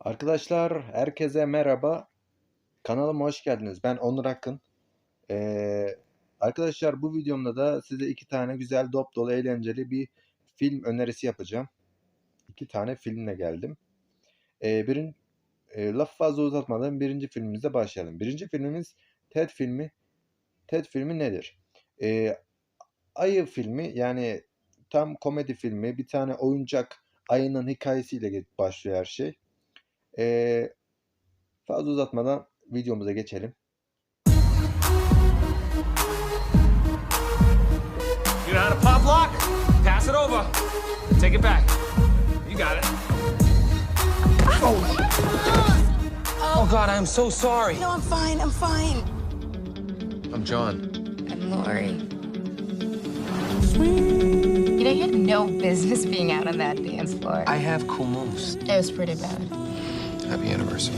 Arkadaşlar herkese merhaba. Kanalıma hoş geldiniz. Ben Onur Akın. Ee, arkadaşlar bu videomda da size iki tane güzel dop dolu eğlenceli bir film önerisi yapacağım. İki tane filmle geldim. Ee, birin, e, lafı fazla uzatmadan birinci filmimize başlayalım. Birinci filmimiz TED filmi. TED filmi nedir? Ee, Ayı filmi yani tam komedi filmi. Bir tane oyuncak ayının hikayesiyle başlıyor her şey. Ee, fazla uzatmadan videomuza geçelim. You know how to pop lock? Pass it over. Take it back. You got it. Oh God, I'm so sorry. No, I'm fine. I'm fine. I'm John. I'm Lori. You know, you had no business being out on that dance floor. I have cool moves. It was pretty bad. Happy anniversary.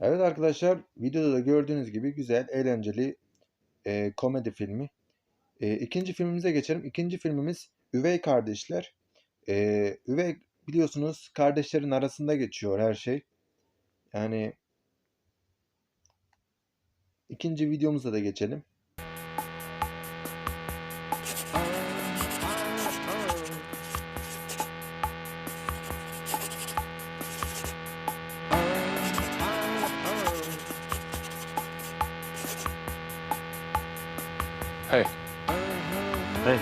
Evet arkadaşlar videoda da gördüğünüz gibi güzel, eğlenceli e, komedi filmi. E, ikinci filmimize geçelim. İkinci filmimiz Üvey Kardeşler. E, üvey biliyorsunuz kardeşlerin arasında geçiyor her şey. Yani ikinci videomuza da geçelim. Hey. Hey.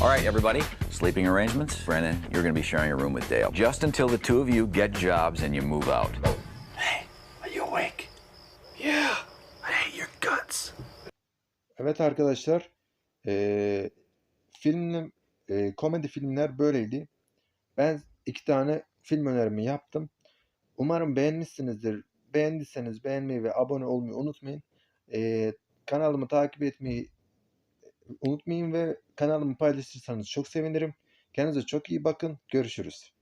All right, everybody. Sleeping arrangements. Brennan, you're going to be sharing a room with Dale. Just until the two of you get jobs and you move out. Are you awake? Yeah. I hate your guts. Evet arkadaşlar, eee film, eee, komedi filmler böyleydi. Ben iki tane film önerimi yaptım. Umarım beğenmişsinizdir. Beğendiyseniz beğenmeyi ve abone olmayı unutmayın. Eee, kanalımı takip etmeyi unutmayın ve kanalımı paylaşırsanız çok sevinirim. Kendinize çok iyi bakın. Görüşürüz.